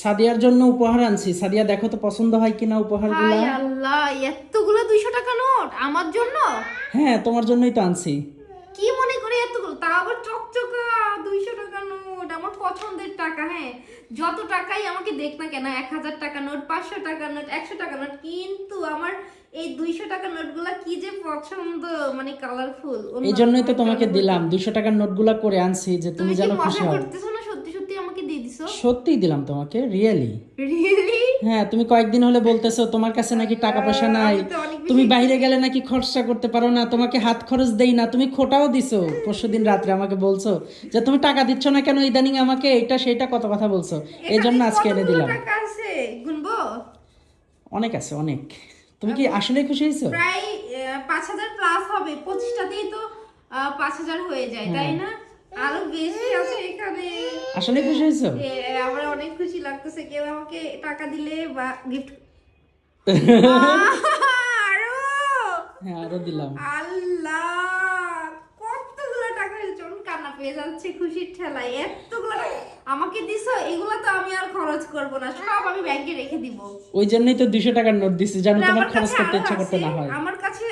সাদিয়ার জন্য উপহার আনছি। সাদিয়া দেখো তো পছন্দ হয় কিনা উপহারগুলো? হাই আল্লাহ এতগুলো দুইশো টাকা নোট? আমার জন্য? হ্যাঁ তোমার জন্যই তো আনছি। কি মনে করে এতগুলো? তা আবার চকচকা দুইশো টাকা নোট আমার পছন্দের টাকা হ্যাঁ? যত টাকাই আমাকে দেখ না কেন এক হাজার টাকা নোট পাঁচশো টাকা নোট একশো টাকা নোট কিন্তু আমার এই দুইশো টাকা নোটগুলা কি যে পছন্দ মানে কালারফুল এই জন্যই তো তোমাকে দিলাম। দুইশো টাকার নোটগুলা করে আনছি যে তুমি তুমি কি যেন খুশি মজা হও করতেছো না সত্যি সত্যি আমাকে সত্যিই দিলাম তোমাকে রিয়েলি রিয়েলি হ্যাঁ তুমি কয়েকদিন হলে বলতেছো তোমার কাছে নাকি টাকা পয়সা নাই। তুমি বাইরে গেলে নাকি খরচা করতে পারো না তোমাকে হাত খরচ দেই না তুমি খোটাও দিছো। পরশুদিন রাত্রে আমাকে বলছো যে তুমি টাকা দিচ্ছ না কেন ইদানিং আমাকে? এটা সেটা কত কথা বলছো? এই জন্য আজকে এনে দিলাম। অনেক আছে অনেক। তুমি কি আসলে খুশি হয়েছো? প্রায় পাঁচ হাজার প্লাস হবে। পঁচিশটাতেই তো পাঁচ হাজার হয়ে যায় তাই না? আরও বেশি আছে এখানে। আসলে খুশি হয়েছো? আমার অনেক খুশি লাগতেছে। কেউ আমাকে টাকা দিলে বা গিফট আরও! হ্যাঁ আরও দিলাম। আল্লাহ! কতগুলো টাকা হয়েছে? কান্না পেয়ে যাচ্ছে খুশির ঠেলায়। এতগুলো আমাকে দিছো এগুলো তো আমি আর খরচ করব না। সব আমি ব্যাংকে রেখে দিব। ওই জন্যই তো দুইশো টাকার নোট দিছি জানো তোমার খরচ করতে ইচ্ছা করতে না হয়। আমার কাছে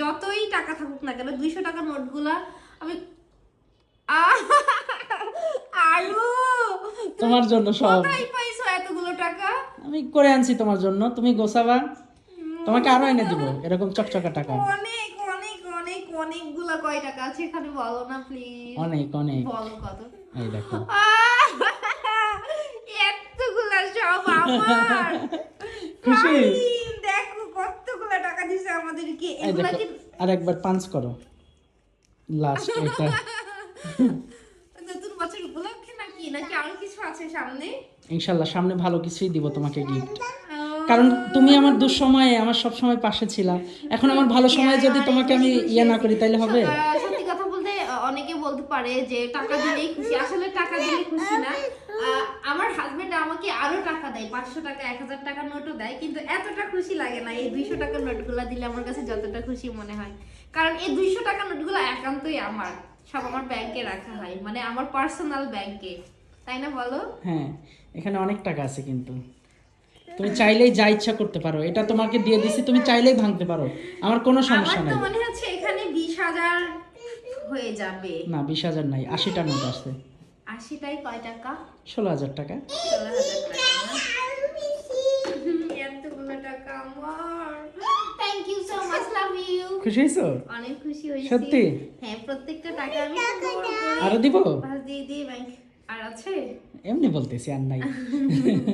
যতই টাকা থাকুক না কেন দুইশো টাকার নোটগুলা আমি আরও তোমার জন্য সব। কোথায় পাইছো এতগুলো টাকা? আমি করে আনছি তোমার জন্য তুমি গোছাবা। তোমাকে আরও এনে দিব এরকম চকচকা টাকা। অনেক অনেক অনেক অনেকগুলা কয় টাকা আছে এখানে বলো না প্লিজ অনেক অনেক। বলো কত? এই দেখো! এতগুলা সব আমার। খুশি? দেখো কতগুলা টাকা দিছে আমাদেরকে। এগুলা কি আর একবার পাঞ্চ করো। লাস্ট এটা। নতুন বছর উপলক্ষে নাকি? নাকি আরও কিছু আছে সামনে? ইনশাল্লাহ সামনে ভালো কিছুই দিব তোমাকে গিফট কারণ তুমি আমার দুঃসময়ে আমার সব সময় পাশে ছিলা। এখন আমার ভালো সময় যদি তোমাকে আমি ইয়ে না করি তাইলে হবে? সত্যি কথা বলতে অনেকে বলতে পারে যে টাকা দিলেই খুশি। আসলে টাকা দিলেই খুশি না। আমার হাজবেন্ড আমাকে আরও টাকা দেয়। পাঁচশো টাকা এক হাজার টাকার নোটও দেয়। কিন্তু এতটা খুশি লাগে না। এই দুইশো টাকার নোটগুলো দিলে আমার কাছে যতটা খুশি মনে হয়। কারণ এই দুইশো টাকার নোটগুলো একান্তই আমার। সব আমার ব্যাংকে রাখা হয় মানে আমার পার্সোনাল ব্যাংকে তাই না বলো? হ্যাঁ এখানে অনেক টাকা আছে কিন্তু। তুমি চাইলেই যা ইচ্ছা করতে পারো এটা তোমাকে দিয়ে দিছি তুমি চাইলেই ভাঙতে পারো আমার কোনো আমার সমস্যা তো নাই। মনে হচ্ছে এখানে বিশ হাজার হয়ে যাবে। না বিশ হাজার নাই আশিটা নোট আছে আশিটাই কয় টাকা? ষোলো হাজার টাকা। ষোলো হাজার টাকা না? হুম, এতগুলো টাকা খুশি হয়েছো? অনেক খুশি হইছি সত্যি? হ্যাঁ প্রত্যেকটা টাকা আমি আর দিব? পাশ দিয়ে দিয়ে ব্যাংক আর আছে? এমনি বলতেছি আর নাই।